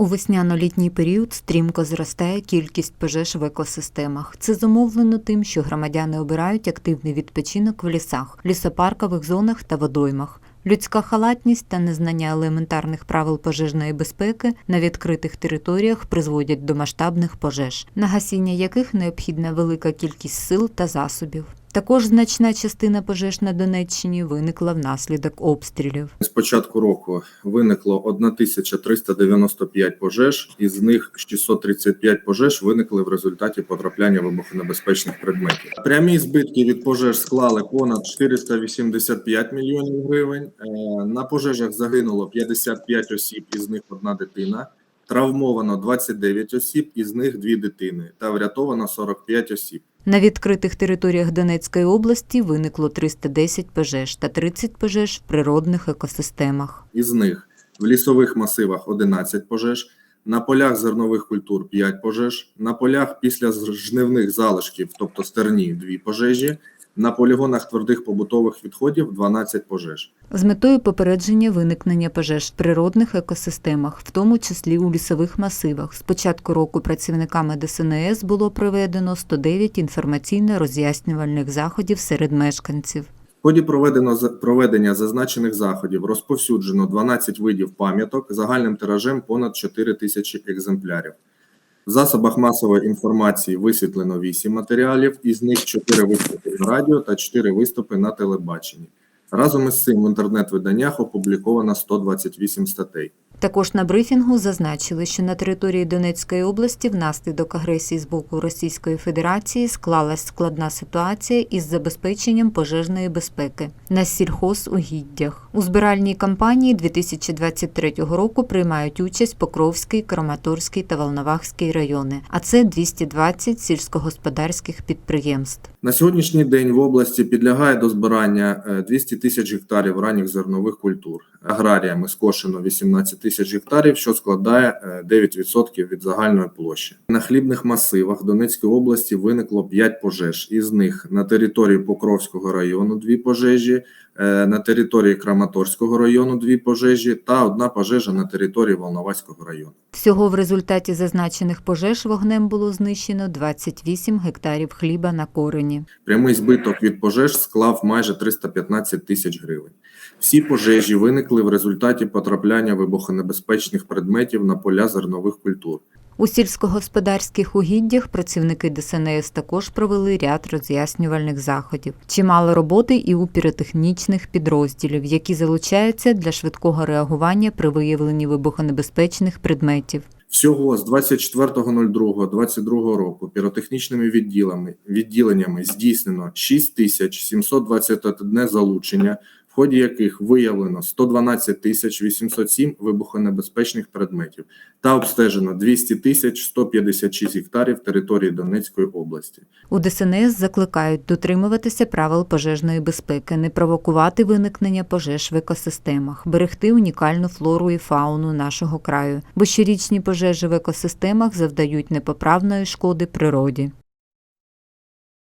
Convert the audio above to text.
У весняно-літній період стрімко зростає кількість пожеж в екосистемах. Це зумовлено тим, що громадяни обирають активний відпочинок в лісах, лісопаркових зонах та водоймах. Людська халатність та незнання елементарних правил пожежної безпеки на відкритих територіях призводять до масштабних пожеж, на гасіння яких необхідна велика кількість сил та засобів. Також значна частина пожеж на Донеччині виникла внаслідок обстрілів. З початку року виникло 1395 пожеж, із них 635 пожеж виникли в результаті потрапляння вибухонебезпечних предметів. Прямі збитки від пожеж склали понад 485 мільйонів гривень. Е, На пожежах загинуло 55 осіб, із них одна дитина. Травмовано 29 осіб, із них дві дитини, та врятовано 45 осіб. На відкритих територіях Донецької області виникло 310 пожеж та 30 пожеж в природних екосистемах. Із них в лісових масивах 11 пожеж, на полях зернових культур 5 пожеж, на полях після жнивних залишків, тобто стерні, 2 пожежі, на полігонах твердих побутових відходів 12 пожеж. З метою попередження виникнення пожеж в природних екосистемах, в тому числі у лісових масивах, з початку року працівниками ДСНС було проведено 109 інформаційно-роз'яснювальних заходів серед мешканців. В ході проведено проведення зазначених заходів розповсюджено 12 видів пам'яток загальним тиражем понад 4 тисячі екземплярів. В засобах масової інформації висвітлено 8 матеріалів, із них 4 виступи на радіо та 4 виступи на телебаченні. Разом із цим в інтернет-виданнях опубліковано 128 статей. Також на брифінгу зазначили, що на території Донецької області внаслідок агресії з боку Російської Федерації склалась складна ситуація із забезпеченням пожежної безпеки на сільхозугіддях. У збиральній кампанії 2023 року приймають участь Покровський, Краматорський та Волновахський райони, а це 220 сільськогосподарських підприємств. На сьогоднішній день в області підлягає до збирання е, 200 тисяч гектарів ранніх зернових культур. Аграріями скошено 18 тисяч гектарів, що складає е, 9% від загальної площі. На хлібних масивах Донецької області виникло 5 пожеж. Із них на території Покровського району дві пожежі, е, на території Краматорського району 2 пожежі та одна пожежа на території Волноваського району. Всього в результаті зазначених пожеж вогнем було знищено 28 гектарів хліба на корені. Прямий збиток від пожеж склав майже 315 тисяч гривень. Всі пожежі виникли в результаті потрапляння вибухонебезпечних предметів на поля зернових культур. У сільськогосподарських угіддях працівники ДСНС також провели ряд роз'яснювальних заходів. Чимало роботи і у піротехнічних підрозділів, які залучаються для швидкого реагування при виявленні вибухонебезпечних предметів. Всього з 24.02.22 року піротехнічними відділами, відділеннями здійснено 6721 залучення, ході яких виявлено 112 807 вибухонебезпечних предметів та обстежено 200 156 гектарів території Донецької області. У ДСНС закликають дотримуватися правил пожежної безпеки, не провокувати виникнення пожеж в екосистемах, берегти унікальну флору і фауну нашого краю, бо щорічні пожежі в екосистемах завдають непоправної шкоди природі.